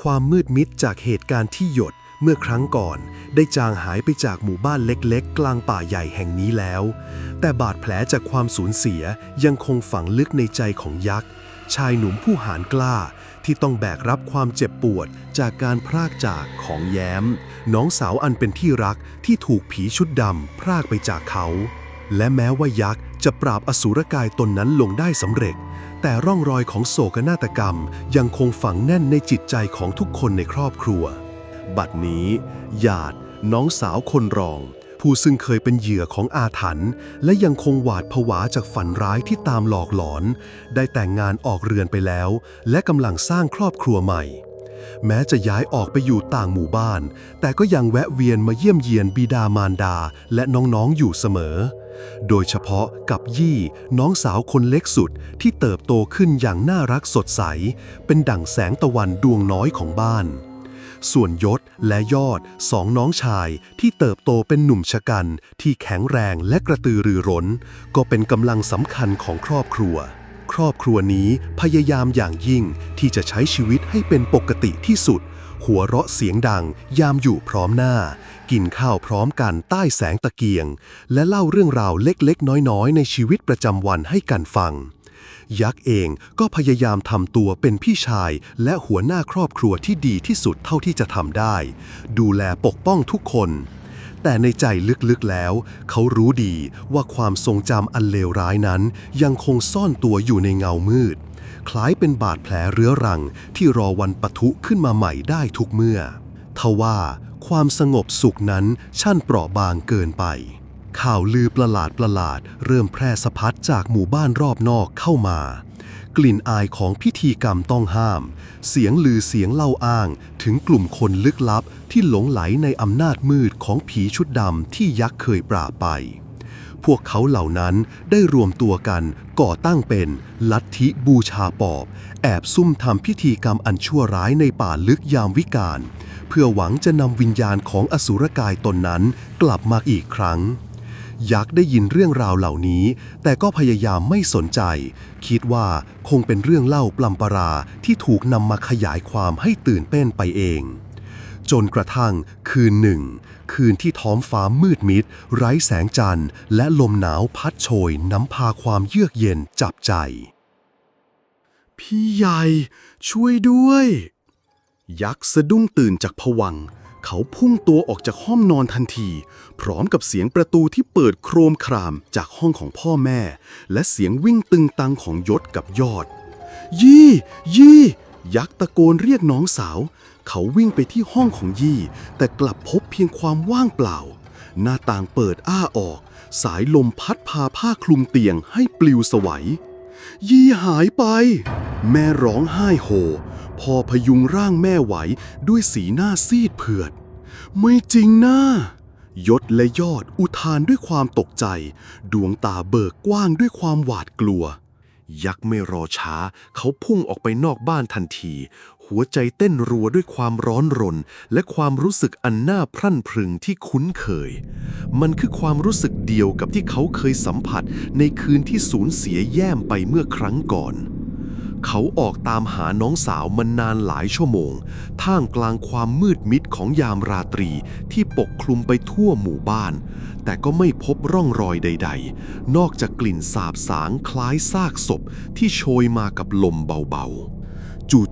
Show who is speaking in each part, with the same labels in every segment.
Speaker 1: ความมืดมิดจากเหตุการณ์ที่หยดเมื่อครั้งก่อน ได้จางหายไปจากหมู่บ้านเล็กๆ กลางป่าใหญ่แห่งนี้แล้ว แต่บาดแผลจากความสูญเสียยังคงฝังลึกในใจของยักษ์ ชายหนุ่มผู้หารกล้า ที่ต้องแบกรับความเจ็บปวดจากการพรากจากของแย้ม น้องสาวอันเป็นที่รักที่ถูกผีชุดดำพรากไปจากเขา และแม้ว่ายักษ์จะปราบอสูรกายตนนั้นลงได้สำเร็จ แต่ร่องรอยของโศกนาฏกรรมยังคงฝังแน่นในจิตใจของทุกคนในครอบครัว บัดนี้หยาดน้องสาวคนรอง ผู้ซึ่งเคยเป็นเหยื่อของอาถรรพ์และยังคงหวาดผวาจากฝันร้ายที่ตามหลอกหลอน ได้แต่งงานออกเรือนไปแล้ว และกำลังสร้างครอบครัวใหม่ แม้จะย้ายออกไปอยู่ต่างหมู่บ้าน แต่ก็ยังแวะเวียนมาเยี่ยมเยียนบิดามารดาและน้องๆอยู่เสมอ โดยเฉพาะกับยี่น้องสาวคนเล็กสุดที่เติบโตขึ้นอย่างน่ารักสดใส เป็นดั่งแสงตะวันดวงน้อยของบ้าน ส่วนยศและยอดสองน้องชายที่เติบโตเป็นหนุ่มชะกัน ที่แข็งแรงและกระตือรือร้น ก็เป็นกำลังสำคัญของครอบครัว ครอบครัวนี้พยายามอย่างยิ่งที่จะใช้ชีวิตให้เป็นปกติที่สุด หัวเราะเสียงดัง ยามอยู่พร้อมหน้า กินข้าวพร้อมกันใต้แสงตะเกียง และเล่าเรื่องราวเล็กๆ น้อยๆ ในชีวิตประจำวันให้กันฟัง ยักษ์เองก็พยายามทำตัวเป็นพี่ชาย และหัวหน้าครอบครัวที่ดีที่สุดเท่าที่จะทำได้ ดูแลปกป้องทุกคน แต่ในใจลึกๆแล้ว เขารู้ดีว่าความทรงจำอันเลวร้ายนั้น ยังคงซ่อนตัวอยู่ในเงามืด คล้ายเป็นบาดแผลเรื้อรังที่รอวันปะทุขึ้นมาใหม่ได้ทุกเมื่อ ทว่าความสงบสุขนั้นช่างเปราะบางเกินไป ข่าวลือประหลาดประหลาด เริ่มแพร่สะพัดจากหมู่บ้านรอบนอกเข้ามา กลิ่นอายของพิธีกรรมต้องห้าม เสียงลือเสียงเล่าอ้าง ถึงกลุ่มคนลึกลับที่หลงไหลในอำนาจมืดของผีชุดดำที่ยักษ์เคยปราบไป พวกเขาเหล่านั้นได้รวมตัวกันก่อตั้งเป็นลัทธิบูชาปอบ แอบซุ่มทำพิธีกรรมอันชั่วร้ายในป่าลึกยามวิกาล เพื่อหวังจะนำวิญญาณของอสุรกายตนนั้นกลับมาอีกครั้ง ยักษ์ได้ยินเรื่องราวเหล่านี้ แต่ก็พยายามไม่สนใจ คิดว่าคงเป็นเรื่องเล่าปลำปราที่ถูกนำมาขยายความให้ตื่นเต้นไปเอง จนกระทั่งคืนหนึ่ง คืนที่ท้องฟ้ามืดมิด ไร้แสงจันทร์ และลมหนาวพัดโชยน้ำพาความเยือกเย็นจับใจ พี่ใหญ่ช่วยด้วย ยักษ์สะดุ้งตื่นจากผวัง เขาพุ่งตัวออกจากห้องนอนทันที พร้อมกับเสียงประตูที่เปิดโครมครามจากห้องของพ่อแม่ และเสียงวิ่งตึงตังของยศกับยอด ยี่ ยี่ ยักษ์ตะโกนเรียกน้องสาว เขาวิ่งไปที่ห้องของยี่ แต่กลับพบเพียงความว่างเปล่า หน้าต่างเปิดอ้าออก สายลมพัดพาผ้าคลุมเตียงให้ปลิวสวัย ยี่หายไป แม่ร้องไห้โฮพอพยุงร่างแม่ไหวด้วยสีหน้าซีดเผือด ไม่จริงนะยศและยอดอุทานด้วยความตกใจ ดวงตาเบิกกว้างด้วยความหวาดกลัว ยักษ์ไม่รอช้า เขาพุ่งออกไปนอกบ้านทันที หัวใจเต้นรัวด้วยความร้อนรน และความรู้สึกอันน่าพรั่นพรึงที่คุ้นเคย มันคือความรู้สึกเดียวกับที่เขาเคยสัมผัสในคืนที่สูญเสียแย่มไปเมื่อครั้งก่อน เขาออกตามหาน้องสาวมานานหลายชั่วโมง ท่ามกลางความมืดมิดของยามราตรีที่ปกคลุมไปทั่วหมู่บ้าน แต่ก็ไม่พบร่องรอยใด ๆ นอกจากกลิ่นสาบสางคล้ายซากศพที่โชยมากับลมเบาๆ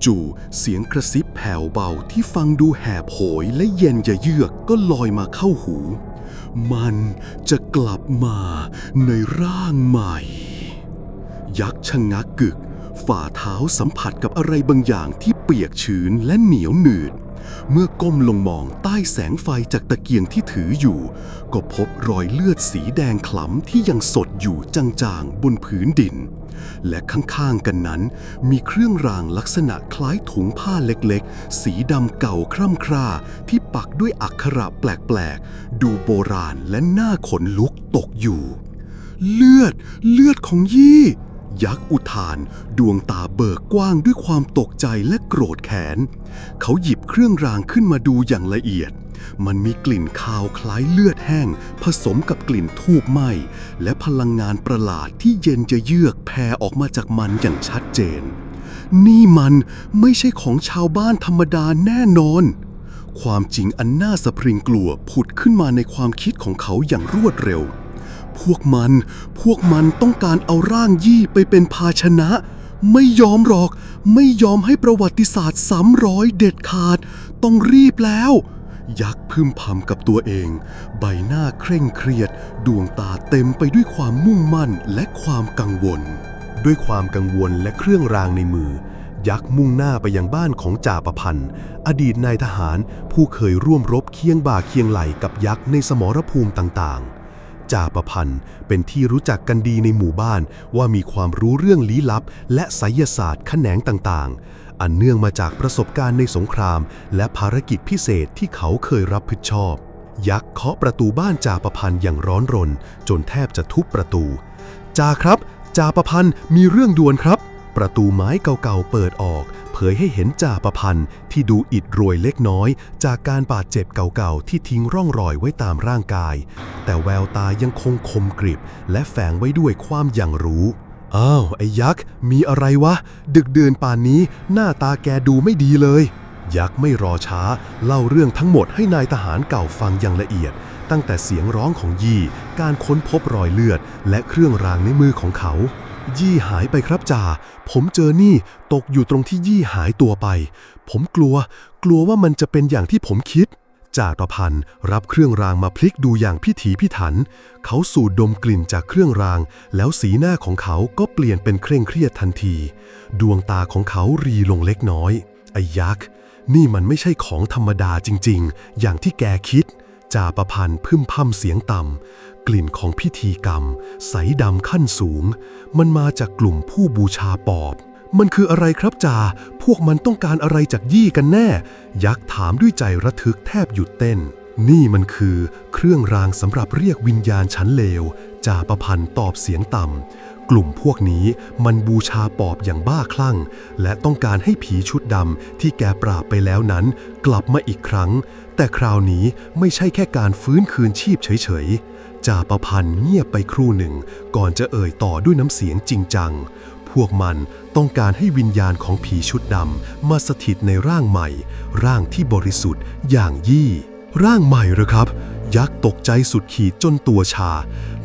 Speaker 1: จู่ๆ เสียงกระซิบแผ่วเบาที่ฟังดูแหบโหยและเย็นยะเยือกก็ลอยมาเข้าหู มันจะกลับมาในร่างใหม่ ยักษ์ชะงักกึก ฝ่าเท้าสัมผัสกับอะไรบางอย่างที่เปียกชื้นและเหนียวหนืด เมื่อก้มลงมองใต้แสงไฟจากตะเกียงที่ถืออยู่ ก็พบรอยเลือดสีแดงคล้ำที่ยังสดอยู่จางๆ บนผืนดิน และข้างๆกันนั้น มีเครื่องรางลักษณะคล้ายถุงผ้าเล็กๆ สีดำเก่าคร่ำคร่าที่ปักด้วยอักขระแปลกๆ ดูโบราณและหน่าขนลุกตกอยู่ เลือด เลือดของยี่ ยักษ์อุทาน ดวงตาเบิกกว้างด้วยความตกใจและโกรธแค้นเขาหยิบเครื่องรางขึ้นมาดูอย่างละเอียด มันมีกลิ่นคาวคล้ายเลือดแห้ง ผสมกับกลิ่นทูบไหม้ และพลังงานประหลาดที่เย็นจะเยือกแผ่ออกมาจากมันอย่างชัดเจน นี่มันไม่ใช่ของชาวบ้านธรรมดาแน่นอน ความจริงอันน่าสะพริงกลัวผุดขึ้นมาในความคิดของเขาอย่างรวดเร็ว พวกมัน พวกมันต้องการเอาร่างยี่ไปเป็นภาชนะไม่ยอมหรอก ไม่ยอมให้ประวัติศาสตร์ซ้ำร้อยเด็ดขาด ต้องรีบแล้ว ยักษ์พึมพำกับตัวเอง ใบหน้าเคร่งเครียด ดวงตาเต็มไปด้วยความมุ่งมั่นและความกังวล ด้วยความกังวลและเครื่องรางในมือ ยักษ์มุ่งหน้าไปยังบ้านของจ่าประพันธ์ อดีตนายทหารผู้เคยร่วมรบเคียงบ่าเคียงไหลกับยักษ์ในสมรภูมิต่างๆ จ่าประพันธ์เป็นที่รู้จักกันดีในหมู่บ้านว่ามีความรู้เรื่องลี้ลับ และไสยศาสตร์แขนงต่างๆ อันเนื่องมาจากประสบการณ์ในสงคราม และภารกิจพิเศษที่เขาเคยรับผิดชอบ ยักษ์เคาะประตูบ้านจ่าประพันธ์อย่างร้อนรน จนแทบจะทุบประตูจ่าครับจ่าประพันธ์มีเรื่องด่วนครับ ประตูไม้เก่าๆเปิดออก เผยให้เห็นจ่าประพันธ์ที่ดูอิดโรยเล็กน้อย จากการบาดเจ็บเก่าๆที่ทิ้งร่องรอยไว้ตามร่างกาย แต่แววตายังคงคมกริบ และแฝงไว้ด้วยความอย่างรู้ อ้าว ไอ้ยักษ์ มีอะไรวะ ดึกเดือนป่านนี้ หน้าตาแกดูไม่ดีเลย ยักษ์ไม่รอช้า เล่าเรื่องทั้งหมดให้นายทหารเก่าฟังอย่างละเอียด ตั้งแต่เสียงร้องของยี่ การค้นพบรอยเลือด และเครื่องรางในมือของเขา ยี่หายไปครับจ่า ผมเจอนี่ ตกอยู่ตรงที่ยี่หายตัวไป ผมกลัว กลัวว่ามันจะเป็นอย่างที่ผมคิด จ่าปะพันรับเครื่องรางมาพลิกดูอย่างพิถีพิถัน เขาสูดดมกลิ่นจากเครื่องราง แล้วสีหน้าของเขาก็เปลี่ยนเป็นเคร่งเครียดทันที ดวงตาของเขารีลงเล็กน้อยไอ้ยักษ์ นี่มันไม่ใช่ของธรรมดาจริง ๆ อย่างที่แกคิด จ่าประพันธ์พึมพำเสียงต่ำ กลิ่นของพิธีกรรม ใสดำขั้นสูง มันมาจากกลุ่มผู้บูชาปอบ มันคืออะไรครับจ่า พวกมันต้องการอะไรจากยี่กันแน่ ยักษ์ถามด้วยใจระทึกแทบหยุดเต้น นี่มันคือเครื่องรางสำหรับเรียกวิญญาณชั้นเลว จ่าประพันธ์ตอบเสียงต่ำ กลุ่มพวกนี้มันบูชาปอบอย่างบ้าคลั่ง และต้องการให้ผีชุดดำที่แกปราบไปแล้วนั้น กลับมาอีกครั้ง แต่คราวนี้ไม่ใช่แค่การฟื้นคืนชีพเฉยๆจ่าประพันธ์เงียบไปครู่หนึ่ง ก่อนจะเอ่ยต่อด้วยน้ำเสียงจริงจัง พวกมันต้องการให้วิญญาณของผีชุดดำมาสถิตในร่างใหม่ ร่างที่บริสุทธิ์อย่างยี่ ร่างใหม่หรอครับ ยักษ์ตกใจสุดขีดจนตัวชา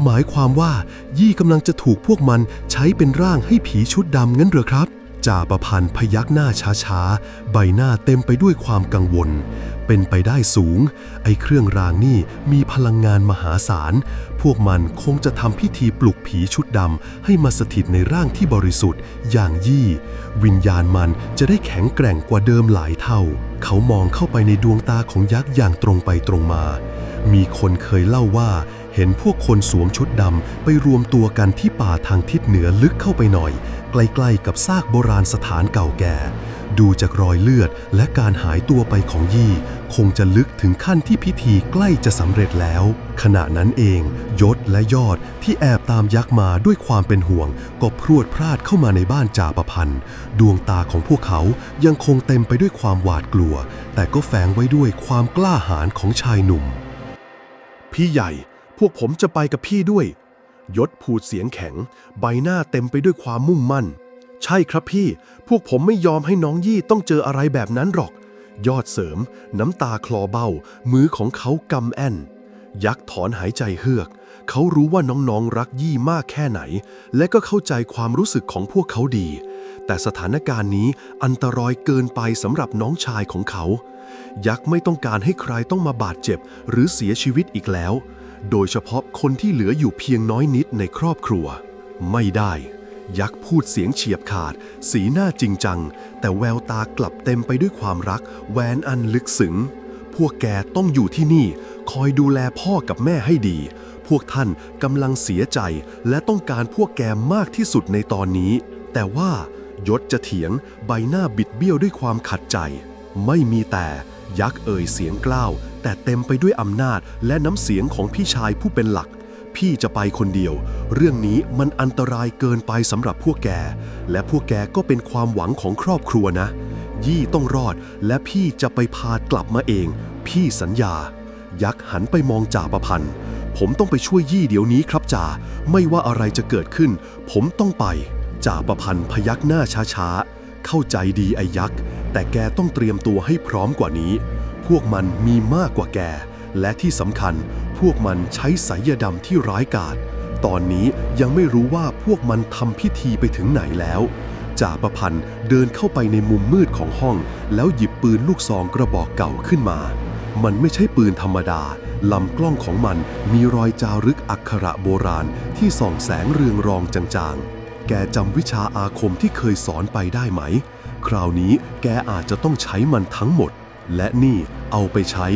Speaker 1: หมายความว่ายี่กำลังจะถูกพวกมันใช้เป็นร่างให้ผีชุดดำงั้นหรอครับจ่าประพันธ์พยักหน้าช้าๆ ใบหน้าเต็มไปด้วยความกังวล เป็นไปได้สูง ไอ้เครื่องรางนี่มีพลังงานมหาศาล พวกมันคงจะทำพิธีปลุกผีชุดดำให้มาสถิตในร่างที่บริสุทธิ์ อย่างยี่ วิญญาณมันจะได้แข็งแกร่งกว่าเดิมหลายเท่า เขามองเข้าไปในดวงตาของยักษ์อย่างตรงไปตรงมา มีคนเคยเล่าว่า เห็นพวกคนสวมชุดดำไปรวมตัวกันที่ป่าทางทิศเหนือลึกเข้าไปหน่อย ใกล้ๆกับซากโบราณสถานเก่าแก่ ดูจากรอยเลือดและการหายตัวไปของยี่ คงจะลึกถึงขั้นที่พิธีใกล้จะสำเร็จแล้ว ขณะนั้นเอง ยศและยอดที่แอบตามยักษ์มาด้วยความเป็นห่วง ก็พรวดพลาดเข้ามาในบ้านจ่าประพันธ์ดวงตาของพวกเขายังคงเต็มไปด้วยความหวาดกลัว แต่ก็แฝงไว้ด้วยความกล้าหาญของชายหนุ่ม พี่ใหญ่พวกผมจะไปกับพี่ด้วย ยศพูดเสียงแข็ง ใบหน้าเต็มไปด้วยความมุ่งมั่น ใช่ครับพี่ พวกผมไม่ยอมให้น้องยี่ต้องเจออะไรแบบนั้นหรอก ยอดเสริม น้ำตาคลอเบ้า มือของเขากำแอนยักษ์ถอนหายใจเฮือก เขารู้ว่าน้องๆรักยี่มากแค่ไหน และก็เข้าใจความรู้สึกของพวกเขาดี แต่สถานการณ์นี้อันตรายเกินไปสำหรับน้องชายของเขา ยักษ์ไม่ต้องการให้ใครต้องมาบาดเจ็บ หรือเสียชีวิตอีกแล้ว โดยเฉพาะคนที่เหลืออยู่เพียงน้อยนิดในครอบครัว ไม่ได้ ยักษ์พูดเสียงเฉียบขาด สีหน้าจริงจัง แต่แววตากลับเต็มไปด้วยความรัก แหวนอันลึกซึ้งพวกแกต้องอยู่ที่นี่ คอยดูแลพ่อกับแม่ให้ดี พวกท่านกำลังเสียใจ และต้องการพวกแกมากที่สุดในตอนนี้ แต่ว่ายศจะเถียงใบหน้าบิดเบี้ยวด้วยความขัดใจ ไม่มีแต่ยักษ์เอ่ยเสียงกล้าว แต่เต็มไปด้วยอำนาจและน้ำเสียงของพี่ชายผู้เป็นหลัก พี่จะไปคนเดียว เรื่องนี้มันอันตรายเกินไปสำหรับพวกแก และพวกแกก็เป็นความหวังของครอบครัวนะ ยี่ต้องรอด และพี่จะไปพากลับมาเอง พี่สัญญา ยักษ์หันไปมองจ่าประพันธ์ ผมต้องไปช่วยยี่เดี๋ยวนี้ครับจ่า ไม่ว่าอะไรจะเกิดขึ้น ผมต้องไป จ่าประพันธ์พยักหน้าช้าๆ เข้าใจดีไอ้ยักษ์ แต่แกต้องเตรียมตัวให้พร้อมกว่านี้ พวกมันมีมากกว่าแก และที่สำคัญ พวกมันใช้สายดำที่ร้ายกาจตอนนี้ยังไม่รู้ว่าพวกมันทำพิธีไปถึงไหนแล้วจ่าประพันธ์เดินเข้าไปในมุมมืดของห้อง แล้วหยิบปืนลูกซองกระบอกเก่าขึ้นมา มันไม่ใช่ปืนธรรมดา ลำกล้องของมันมีรอยจารึกอักขระโบราณที่ส่องแสงเรืองรองจางๆ แกจำวิชาอาคมที่เคยสอนไปได้ไหม คราวนี้แกอาจจะต้องใช้มันทั้งหมด และนี่เอาไปใช้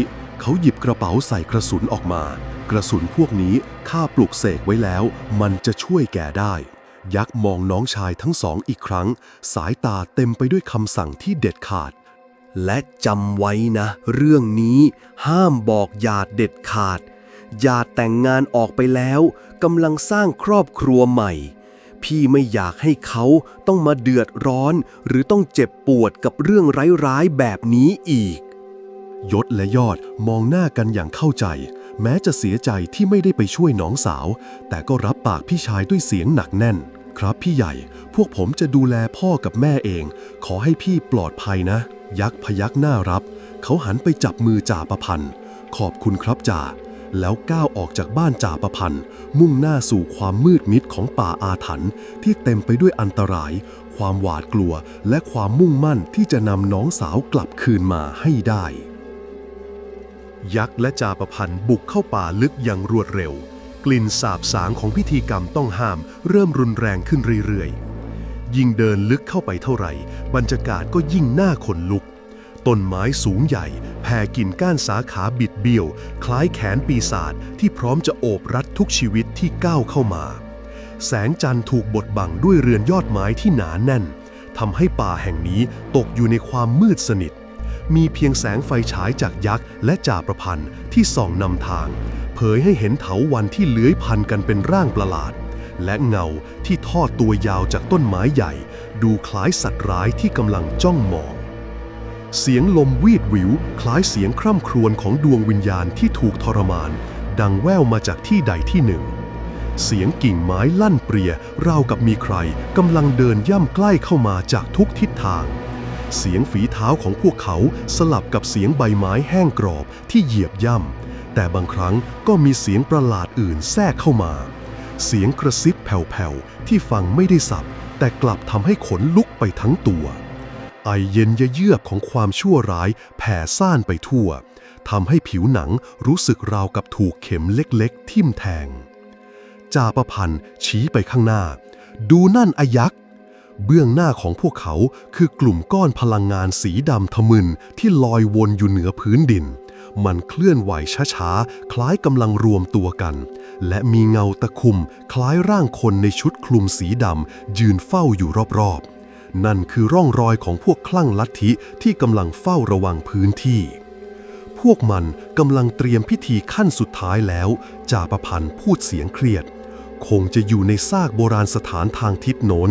Speaker 1: เขาหยิบกระเป๋าใส่กระสุนออกมา กระสุนพวกนี้ข้าปลุกเสกไว้แล้ว มันจะช่วยแกได้ ยักษ์มองน้องชายทั้งสองอีกครั้ง สายตาเต็มไปด้วยคำสั่งที่เด็ดขาด และจำไว้นะ เรื่องนี้ห้ามบอกหยาดเด็ดขาดหยาดแต่งงานออกไปแล้วกำลังสร้างครอบครัวใหม่ พี่ไม่อยากให้เขาต้องมาเดือดร้อน หรือต้องเจ็บปวดกับเรื่องร้ายๆแบบนี้อีก ยศและยอดมองหน้ากันอย่างเข้าใจ แม้จะเสียใจที่ไม่ได้ไปช่วยน้องสาว แต่ก็รับปากพี่ชายด้วยเสียงหนักแน่น ครับพี่ใหญ่ พวกผมจะดูแลพ่อกับแม่เอง ขอให้พี่ปลอดภัยนะ ยักษ์พยักหน้ารับ เขาหันไปจับมือจ่าประพันธ์ ขอบคุณครับจ่า แล้วก้าวออกจากบ้านจ่าประพันธ์ มุ่งหน้าสู่ความมืดมิดของป่าอาถรรพ์ที่เต็มไปด้วยอันตราย ความหวาดกลัว และความมุ่งมั่นที่จะนำน้องสาวกลับคืนมาให้ได้ ยักษ์และจาประพันธ์บุกเข้าป่าลึกอย่างรวดเร็ว กลิ่นสาบสางของพิธีกรรมต้องห้าม เริ่มรุนแรงขึ้นเรื่อยๆ ยิ่งเดินลึกเข้าไปเท่าไหร่ บรรยากาศก็ยิ่งน่าขนลุก ต้นไม้สูงใหญ่ แผ่กิ่งก้านสาขาบิดเบี้ยว คล้ายแขนปีศาจที่พร้อมจะโอบรัดทุกชีวิตที่ก้าวเข้ามา แสงจันทร์ถูกบดบังด้วยเรือนยอดไม้ที่หนาแน่นทำให้ป่าแห่งนี้ตกอยู่ในความมืดสนิท มีเพียงแสงไฟฉายจากยักษ์และจ่าประพันธ์ที่ส่องนำทาง เผยให้เห็นเถาวันที่เลื้อยพันกันเป็นร่างประหลาด และเงาที่ทอดตัวยาวจากต้นไม้ใหญ่ ดูคล้ายสัตว์ร้ายที่กำลังจ้องมอง เสียงลมวีดวิว คล้ายเสียงคร่ำครวญของดวงวิญญาณที่ถูกทรมาน ดังแว่วมาจากที่ใดที่หนึ่งเสียงกิ่งไม้ลั่นเปรียราวกับมีใครกำลังเดินย่ำใกล้เข้ามาจากทุกทิศทาง เสียงฝีเท้าของพวกเขาสลับกับเสียงใบไม้แห้งกรอบที่เหยียบย่ำ แต่บางครั้งก็มีเสียงประหลาดอื่นแทรกเข้ามา เสียงกระซิบแผ่วๆ ที่ฟังไม่ได้สับ แต่กลับทำให้ขนลุกไปทั้งตัว ไอเย็นเยือกของความชั่วร้ายแผ่ซ่านไปทั่วทำให้ผิวหนังรู้สึกราวกับถูกเข็มเล็กๆ ทิ่มแทง จ่าประพันธ์ชี้ไปข้างหน้า ดูนั่นอายักษ์ เบื้องหน้าของพวกเขาคือกลุ่มก้อนพลังงานสีดำทะมึนที่ลอยวนอยู่เหนือพื้นดิน มันเคลื่อนไหวช้าๆ คล้ายกำลังรวมตัวกัน และมีเงาตะคุ่มคล้ายร่างคนในชุดคลุมสีดำยืนเฝ้าอยู่รอบๆ นั่นคือร่องรอยของพวกคลั่งลัทธิที่กำลังเฝ้าระวังพื้นที่ พวกมันกำลังเตรียมพิธีขั้นสุดท้ายแล้วจ่าประพันธ์พูดเสียงเครียด คงจะอยู่ในซากโบราณสถานทางทิศโน้น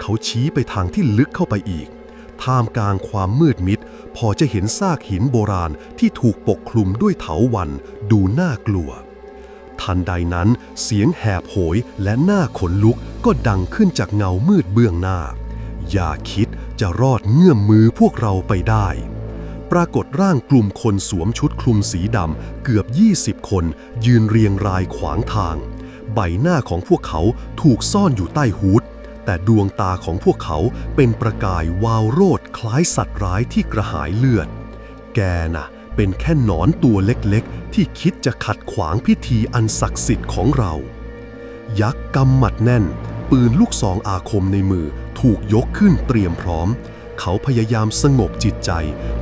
Speaker 1: เขาชี้ไปทางที่ลึกเข้าไปอีก ท่ามกลางความมืดมิด พอจะเห็นซากหินโบราณที่ถูกปกคลุมด้วยเถาวันดูน่ากลัว ทันใดนั้นเสียงแหบโหยและหน้าขนลุกก็ดังขึ้นจากเงามืดเบื้องหน้า อย่าคิดจะรอดเงื่อมมือพวกเราไปได้ ปรากฏร่างกลุ่มคนสวมชุดคลุมสีดำเกือบ 20 คน ยืนเรียงรายขวางทาง ใบหน้าของพวกเขาถูกซ่อนอยู่ใต้ฮูด แต่ดวงตาของพวกเขาเป็นประกายวาวโรดคล้ายสัตว์ร้ายที่กระหายเลือด แกน่ะ เป็นแค่หนอนตัวเล็กๆ ที่คิดจะขัดขวางพิธีอันศักดิ์สิทธิ์ของเรา ยักษ์กำหมัดแน่น ปืนลูกซองอาคมในมือถูกยกขึ้นเตรียมพร้อม เขาพยายามสงบจิตใจ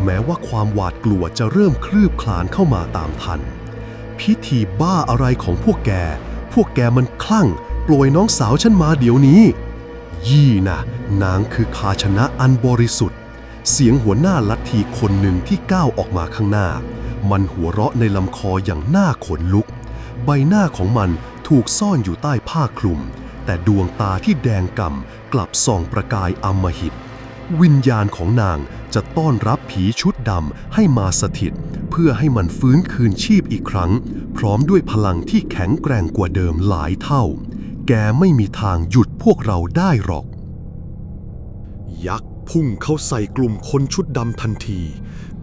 Speaker 1: แม้ว่าความหวาดกลัวจะเริ่มคลืบคลานเข้ามาตามทัน พิธีบ้าอะไรของพวกแก พวกแกมันคลั่งปล่อยน้องสาวฉันมาเดี๋ยวนี้ ยี่นะนางคือภาชนะอันบริสุทธิ์ เสียงหัวหน้าลัทธิคนหนึ่งที่ก้าวออกมาข้างหน้า มันหัวเราะในลำคออย่างหน่าขนลุก ใบหน้าของมันถูกซ่อนอยู่ใต้ผ้าคลุม แต่ดวงตาที่แดงก่ำกลับส่องประกายอำมหิต วิญญาณของนางจะต้อนรับผีชุดดำให้มาสถิต เพื่อให้มันฟื้นคืนชีพอีกครั้ง พร้อมด้วยพลังที่แข็งแกร่งกว่าเดิมหลายเท่า แกไม่มีทางหยุดพวกเราได้หรอก ยักษ์พุ่งเข้าใส่กลุ่มคนชุดดำทันที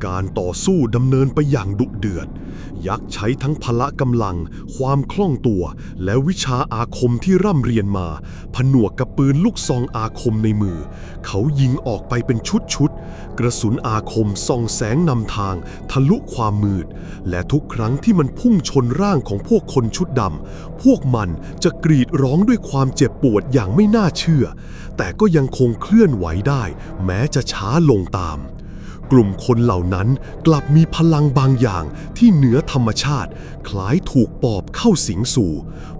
Speaker 1: การต่อสู้ดำเนินไปอย่างดุเดือด ยักษ์ใช้ทั้งพละกำลัง ความคล่องตัว และวิชาอาคมที่ร่ำเรียนมา ผนวกกับปืนลูกซองอาคมในมือ เขายิงออกไปเป็นชุดๆ กระสุนอาคมส่องแสงนำทาง ทะลุความมืด และทุกครั้งที่มันพุ่งชนร่างของพวกคนชุดดำพวกมันจะกรีดร้องด้วยความเจ็บปวดอย่างไม่น่าเชื่อ แต่ก็ยังคงเคลื่อนไหวได้ แม้จะช้าลงตาม กลุ่มคนเหล่านั้นกลับมีพลังบางอย่างที่เหนือธรรมชาติ คล้ายถูกปอบเข้าสิงสู่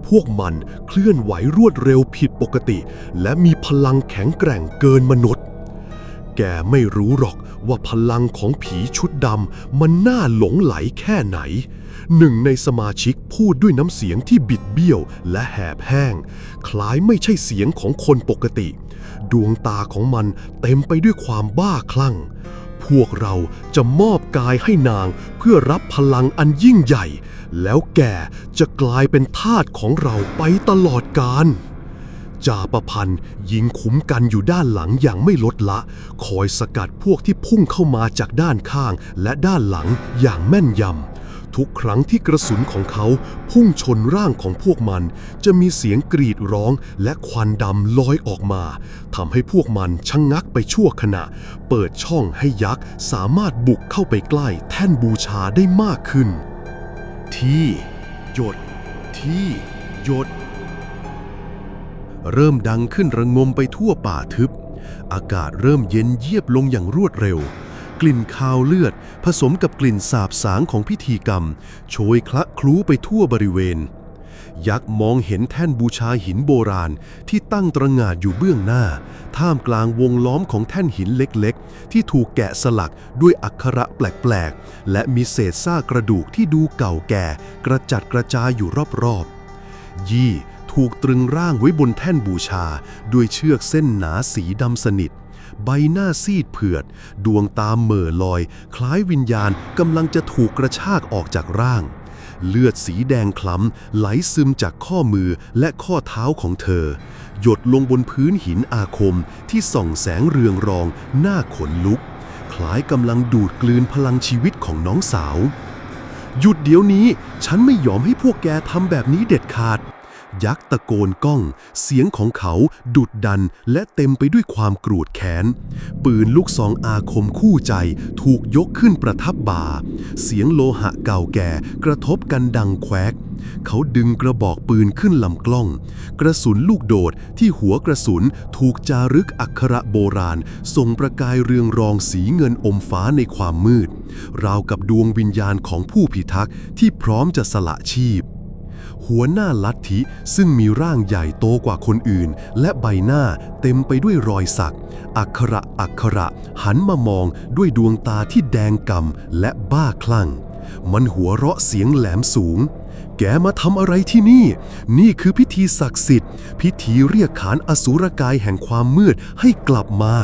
Speaker 1: พวกมันเคลื่อนไหวรวดเร็วผิดปกติ และมีพลังแข็งแกร่งเกินมนุษย์ แกไม่รู้หรอกว่าพลังของผีชุดดำมันน่าหลงไหลแค่ไหน หนึ่งในสมาชิกพูดด้วยน้ำเสียงที่บิดเบี้ยวและแหบแห้ง คล้ายไม่ใช่เสียงของคนปกติ ดวงตาของมันเต็มไปด้วยความบ้าคลั่ง พวกเราจะมอบกายให้นางเพื่อรับพลังอันยิ่งใหญ่ แล้วแกจะกลายเป็นทาสของเราไปตลอดกาลจ่าประพันธ์ยิงคุ้มกันอยู่ด้านหลังอย่างไม่ลดละ คอยสกัดพวกที่พุ่งเข้ามาจากด้านข้างและด้านหลังอย่างแม่นยำ ทุกครั้งที่กระสุนของเขาพุ่งชนร่างของพวกมัน จะมีเสียงกรีดร้องและควันดำลอยออกมาทำให้พวกมันชะงงักไปชั่วขณะ เปิดช่องให้ยักษ์สามารถบุกเข้าไปใกล้แท่นบูชาได้มากขึ้น ที่ หยด ที่ หยด เริ่มดังขึ้นระงมไปทั่วป่าทึบ อากาศเริ่มเย็นเยียบลงอย่างรวดเร็ว กลิ่นคาวเลือด ผสมกับกลิ่นสาบสางของพิธีกรรม โชยคละคลุ้ไปทั่วบริเวณ ยักษ์มองเห็นแท่นบูชาหินโบราณที่ตั้งตระหง่านอยู่เบื้องหน้า ท่ามกลางวงล้อมของแท่นหินเล็กๆ ที่ถูกแกะสลักด้วยอักขระแปลกๆ และมีเศษซากกระดูกที่ดูเก่าแก่ กระจัดกระจายอยู่รอบๆ ยี่ถูกตรึงร่างไว้บนแท่นบูชา ด้วยเชือกเส้นหนาสีดำสนิท ใบหน้าซีดเผือด ดวงตาเหม่อลอย คล้ายวิญญาณกำลังจะถูกกระชากออกจากร่าง เลือดสีแดงคล้ำไหลซึมจากข้อมือและข้อเท้าของเธอ หยดลงบนพื้นหินอาคมที่ส่องแสงเรืองรองหน้าขนลุก คล้ายกำลังดูดกลืนพลังชีวิตของน้องสาว หยุดเดี๋ยวนี้ ฉันไม่ยอมให้พวกแกทำแบบนี้เด็ดขาด ยักษ์ตะโกนก้อง เสียงของเขาดุดดันและเต็มไปด้วยความกรูดแค้น ปืนลูกซองอาคมคู่ใจถูกยกขึ้นประทับบ่า เสียงโลหะเก่าแก่กระทบกันดังแควก เขาดึงกระบอกปืนขึ้นลำกล้อง กระสุนลูกโดดที่หัวกระสุนถูกจารึกอักขระโบราณส่งประกายเรืองรองสีเงินอมฟ้าในความมืด ราวกับดวงวิญญาณของผู้พิทักษ์ที่พร้อมจะสละชีพ หัวหน้าลัทธิซึ่งมีร่างใหญ่โตกว่าคนอื่น และใบหน้าเต็มไปด้วยรอยสัก อักขระอักขระหันมามองด้วยดวงตาที่แดงกำและบ้าคลั่ง มันหัวเราะเสียงแหลมสูง แกมาทำอะไรที่นี่ นี่คือพิธีศักดิ์สิทธิ์ พิธีเรียกขานอสูรกายแห่งความมืดให้กลับมา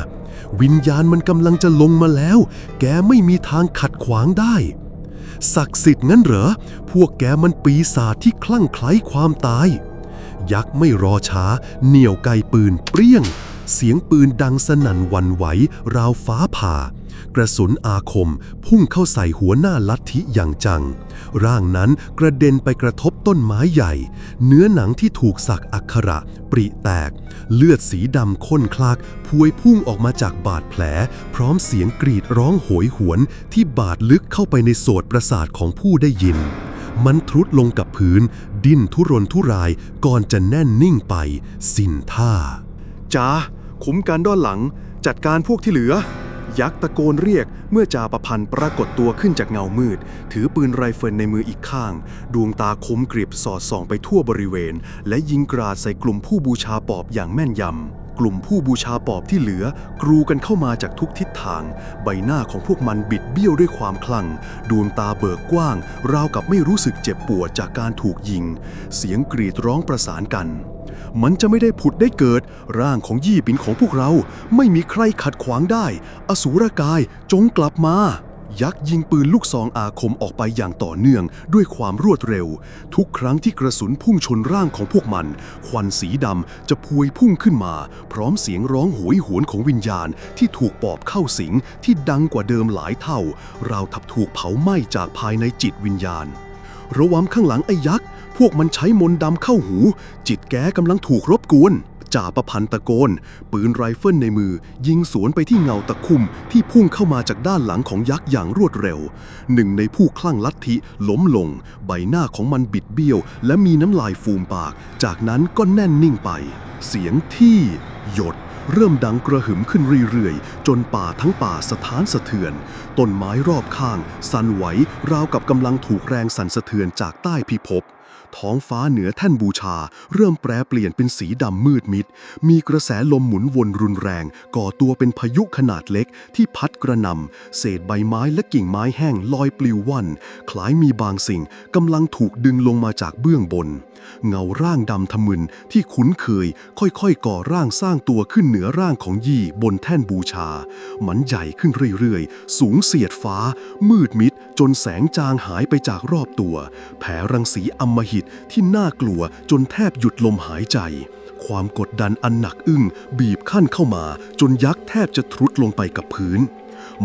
Speaker 1: วิญญาณมันกำลังจะลงมาแล้ว แกไม่มีทางขัดขวางได้ ศักดิ์สิทธิ์งั้นเหรอ พวกแกมันปีศาจที่คลั่งไคล้ความตาย ยักษ์ไม่รอช้า เหนี่ยวไกปืนเปรี้ยง เสียงปืนดังสนั่นวันไหว ราวฟ้าผ่า กระสุนอาคม พุ่งเข้าใส่หัวหน้าลัทธิอย่างจัง ร่างนั้นกระเด็นไปกระทบต้นไม้ใหญ่ เนื้อหนังที่ถูกสักอักขระ ปริแตก เลือดสีดำข้นคลากพวยพุ่งออกมาจากบาดแผล พร้อมเสียงกรีดร้องโหยหวน ที่บาดลึกเข้าไปในโสตประสาทของผู้ได้ยินมันทรุดลงกับพื้น ดิ้นทุรนทุรายก่อนจะแน่นนิ่งไป สิ้นท่า
Speaker 2: จ๋าคุ้มกันด้านหลัง จัดการพวกที่เหลือ ยักษ์ตะโกนเรียกเมื่อจ่าประพันธ์ปรากฏตัวขึ้นจากเงามืด ถือปืนไรเฟิลในมืออีกข้าง ดวงตาคมกริบสอดส่องไปทั่วบริเวณ และยิงกราดใส่กลุ่มผู้บูชาปอบอย่างแม่นยำ กลุ่มผู้บูชาปอบที่เหลือกรูกันเข้ามาจากทุกทิศทาง ใบหน้าของพวกมันบิดเบี้ยวด้วยความคลั่ง ดวงตาเบิกกว้าง ราวกับไม่รู้สึกเจ็บปวดจากการถูกยิง เสียงกรีดร้องประสานกัน มันจะไม่ได้ผุดได้เกิด ร่างของยี่ปินของพวกเรา ไม่มีใครขัดขวางได้ อสูรกายจงกลับมา ยักษ์ยิงปืนลูกซองอาคมออกไปอย่างต่อเนื่อง ด้วยความรวดเร็ว ทุกครั้งที่กระสุนพุ่งชนร่างของพวกมัน ควันสีดำจะพวยพุ่งขึ้นมา พร้อมเสียงร้องโหยหวนของวิญญาณ ที่ถูกปอบเข้าสิงที่ดังกว่าเดิมหลายเท่า ราวทับถูกเผาไหม้จากภายในจิตวิญญาณระวังข้างหลังไอ้ยักษ์ วกมันใช้มนต์ดำเข้าหู จิตแกกำลังถูกรบกวน จ่าประพันธ์ตะโกน ปืนไรเฟิลในมือ ยิงสวนไปที่เงาตะคุ่มที่พุ่งเข้ามาจากด้านหลังของยักษ์อย่างรวดเร็ว หนึ่งในผู้คลั่งลัทธิล้มลง ใบหน้าของมันบิดเบี้ยว และมีน้ำลายฟูมปาก จากนั้นก็แน่นนิ่งไป เสียงที่ หยดเริ่มดังกระหึ่มขึ้นเรื่อยๆ จนป่าทั้งป่าสะท้านสะเทือน ต้นไม้รอบข้าง สั่นไหวราวกับกำลังถูกแรงสั่นสะเทือนจากใต้พิภพ ท้องฟ้าเหนือแท่นบูชา เริ่มแปรเปลี่ยนเป็นสีดำมืดมิด มีกระแสลมหมุนวนรุนแรง ก่อตัวเป็นพายุขนาดเล็กที่พัดกระนำเศษใบไม้และกิ่งไม้แห้งลอยปลิวว่อนคล้ายมีบางสิ่งกำลังถูกดึงลงมาจากเบื้องบน เงาร่างดำทะมึนที่คุ้นเคย ค่อยๆ ก่อร่างสร้างตัวขึ้นเหนือร่างของยี่บนแท่นบูชา มันใหญ่ขึ้นเรื่อยๆ สูงเสียดฟ้า มืดมิด จนแสงจางหายไปจากรอบตัว แผ่รังสีอำมหิตที่น่ากลัวจนแทบหยุดลมหายใจ ความกดดันอันหนักอึ้งบีบขั้นเข้ามา จนยักษ์แทบจะทรุดลงไปกับพื้น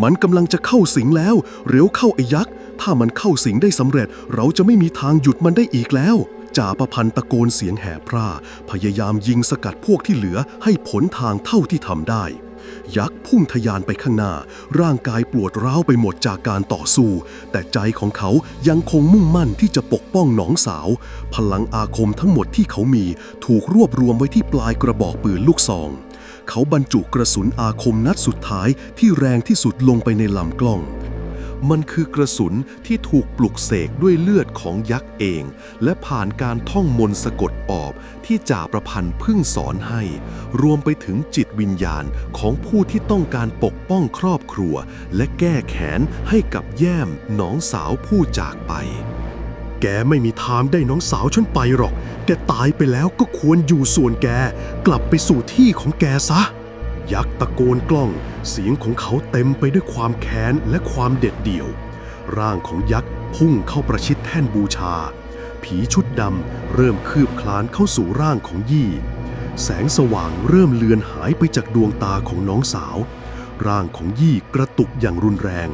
Speaker 2: มันกำลังจะเข้าสิงแล้ว เร็วเข้าไอ้ยักษ์ ถ้ามันเข้าสิงได้สำเร็จ เราจะไม่มีทางหยุดมันได้อีกแล้วจ่าประพันธ์ตะโกนเสียงแห่พร่า พยายามยิงสกัดพวกที่เหลือให้ผลทางเท่าที่ทำได้ ยักษ์พุ่งทะยานไปข้างหน้า ร่างกายปวดร้าวไปหมดจากการต่อสู้ แต่ใจของเขายังคงมุ่งมั่นที่จะปกป้องน้องสาว พลังอาคมทั้งหมดที่เขามีถูกรวบรวมไว้ที่ปลายกระบอกปืนลูกซอง เขาบรรจุกระสุนอาคมนัดสุดท้ายที่แรงที่สุดลงไปในลำกล้อง มันคือกระสุนที่ถูกปลุกเสกด้วยเลือดของยักษ์เอง และผ่านการท่องมนต์สะกดปอบที่จ่าประพันธ์พึ่งสอนให้ รวมไปถึงจิตวิญญาณของผู้ที่ต้องการปกป้องครอบครัว และแก้แค้นให้กับแย้มน้องสาวผู้จากไป แกไม่มีทางได้น้องสาวฉันไปหรอก แกตายไปแล้วก็ควรอยู่ส่วนแก กลับไปสู่ที่ของแกซะ ยักษ์ตะโกนกล้อง เสียงของเขาเต็มไปด้วยความแค้นและความเด็ดเดี่ยว ร่างของยักษ์พุ่งเข้าประชิดแท่นบูชา ผีชุดดำเริ่มคืบคลานเข้าสู่ร่างของยี่ แสงสว่างเริ่มเลือนหายไปจากดวงตาของน้องสาว ร่างของยี่กระตุกอย่างรุนแรง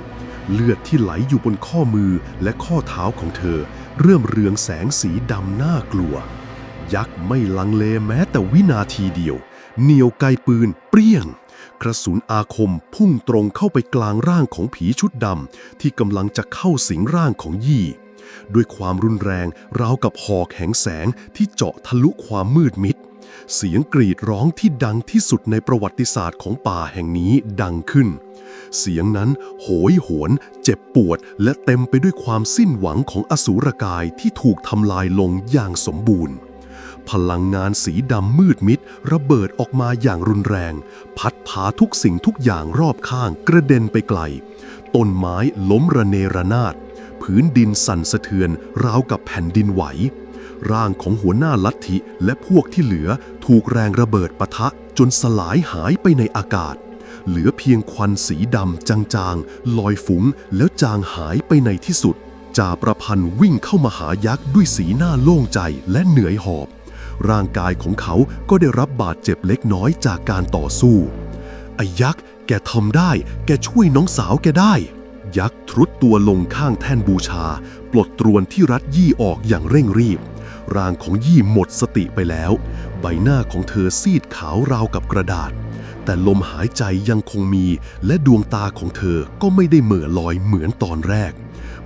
Speaker 2: เลือดที่ไหลอยู่บนข้อมือและข้อเท้าของเธอ เริ่มเรืองแสงสีดำน่ากลัว ยักษ์ไม่ลังเลแม้แต่วินาทีเดียว เหนียวไกปืน เปรี้ยง กระสุนอาคมพุ่งตรงเข้าไปกลางร่างของผีชุดดำที่กำลังจะเข้าสิงร่างของยี่ ด้วยความรุนแรงราวกับหอกแห่งแสงที่เจาะทะลุความมืดมิด เสียงกรีดร้องที่ดังที่สุดในประวัติศาสตร์ของป่าแห่งนี้ดังขึ้น เสียงนั้นโหยหวน เจ็บปวด และเต็มไปด้วยความสิ้นหวังของอสูรกายที่ถูกทำลายลงอย่างสมบูรณ์ พลังงานสีดำมืดมิด ระเบิดออกมาอย่างรุนแรง พัดพาทุกสิ่งทุกอย่างรอบข้างกระเด็นไปไกล ต้นไม้ล้มระเนระนาด พื้นดินสั่นสะเทือน ราวกับแผ่นดินไหว ร่างของหัวหน้าลัทธิและพวกที่เหลือถูกแรงระเบิดปะทะจนสลายหายไปในอากาศ เหลือเพียงควันสีดำจางๆ ลอยฟุ้งแล้วจางหายไปในที่สุดจ่าประพันธ์วิ่งเข้ามาหายักษ์ด้วยสีหน้าโล่งใจและเหนื่อยหอบ ร่างกายของเขาก็ได้รับบาดเจ็บเล็กน้อยจากการต่อสู้ไอ้ยักษ์แกทำได้ แกช่วยน้องสาวแกได้ ยักษ์ทรุดตัวลงข้างแท่นบูชา ปลดตรวนที่รัดยี่ออกอย่างเร่งรีบ ร่างของยี่หมดสติไปแล้ว ใบหน้าของเธอซีดขาวราวกับกระดาษ แต่ลมหายใจยังคงมี และดวงตาของเธอก็ไม่ได้เหม่อลอยเหมือนตอนแรก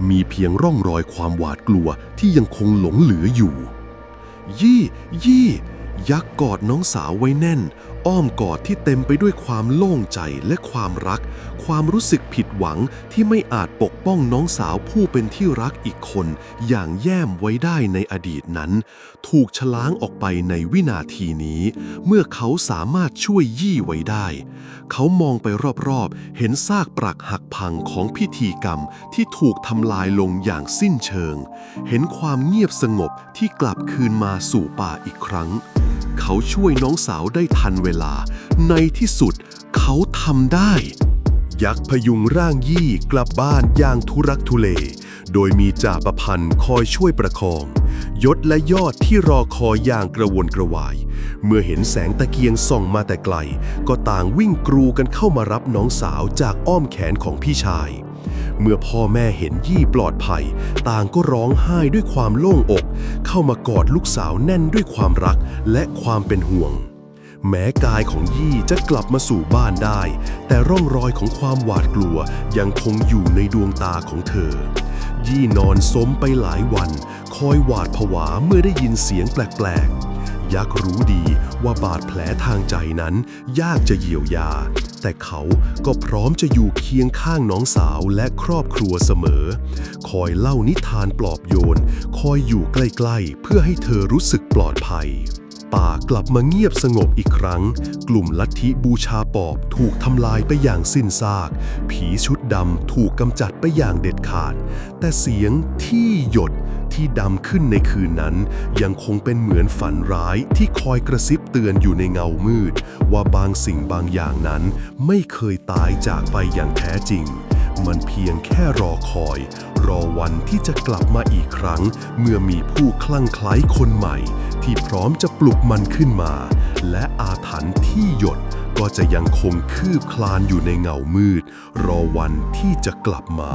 Speaker 2: มีเพียงร่องรอยความหวาดกลัวที่ยังคงหลงเหลืออยู่ ยี่ ยี่ ยักษ์กอดน้องสาวไว้แน่น อ้อมกอดที่เต็มไปด้วยความโล่งใจและความรัก ความรู้สึกผิดหวังที่ไม่อาจปกป้องน้องสาวผู้เป็นที่รักอีกคน อย่างแย่มไว้ได้ในอดีตนั้น ถูกฉล้างออกไปในวินาทีนี้ เมื่อเขาสามารถช่วยยี่ไว้ได้ เขามองไปรอบๆ เห็นซากปรักหักพังของพิธีกรรมที่ถูกทำลายลงอย่างสิ้นเชิง เห็นความเงียบสงบที่กลับคืนมาสู่ป่าอีกครั้งเขาช่วยน้องสาวได้ทันเวลา ในที่สุดเขาทำได้
Speaker 1: ยักษ์พยุงร่างยี่กลับบ้านอย่างทุรักทุเล โดยมีจ่าประพันธ์คอยช่วยประคอง ยศและยอดที่รอคอยอย่างกระวนกระวาย เมื่อเห็นแสงตะเกียงส่องมาแต่ไกล ก็ต่างวิ่งกรูกันเข้ามารับน้องสาวจากอ้อมแขนของพี่ชาย เมื่อพ่อแม่เห็นยี่ปลอดภัย ต่างก็ร้องไห้ด้วยความโล่งอก เข้ามากอดลูกสาวแน่นด้วยความรักและความเป็นห่วง แม้กายของยี่จะกลับมาสู่บ้านได้ แต่ร่องรอยของความหวาดกลัวยังคงอยู่ในดวงตาของเธอ ยี่นอนสมไปหลายวัน คอยหวาดผวาเมื่อได้ยินเสียงแปลกๆยักษ์รู้ดีว่าบาดแผลทางใจนั้น ยากจะเยียวยา แต่เขาก็พร้อมจะอยู่เคียงข้างน้องสาวและครอบครัวเสมอ คอยเล่านิทานปลอบโยน คอยอยู่ใกล้ๆ เพื่อให้เธอรู้สึกปลอดภัย ป่ากลับมาเงียบสงบอีกครั้ง กลุ่มลัทธิบูชาปอบถูกทำลายไปอย่างสิ้นซาก ผีชุดดำถูกกำจัดไปอย่างเด็ดขาด แต่เสียงที่หยดที่ดำขึ้นในคืนนั้น ยังคงเป็นเหมือนฝันร้ายที่คอยกระซิบเตือนอยู่ในเงามืด ว่าบางสิ่งบางอย่างนั้นไม่เคยตายจากไปอย่างแท้จริง มันเพียงแค่รอคอย รอวันที่จะกลับมาอีกครั้ง เมื่อมีผู้คลั่งไคล้คนใหม่ ที่พร้อมจะปลุกมันขึ้นมา และอาถรรพ์ที่หยดก็จะยังคงคืบคลานอยู่ในเงามืด รอวันที่จะกลับมา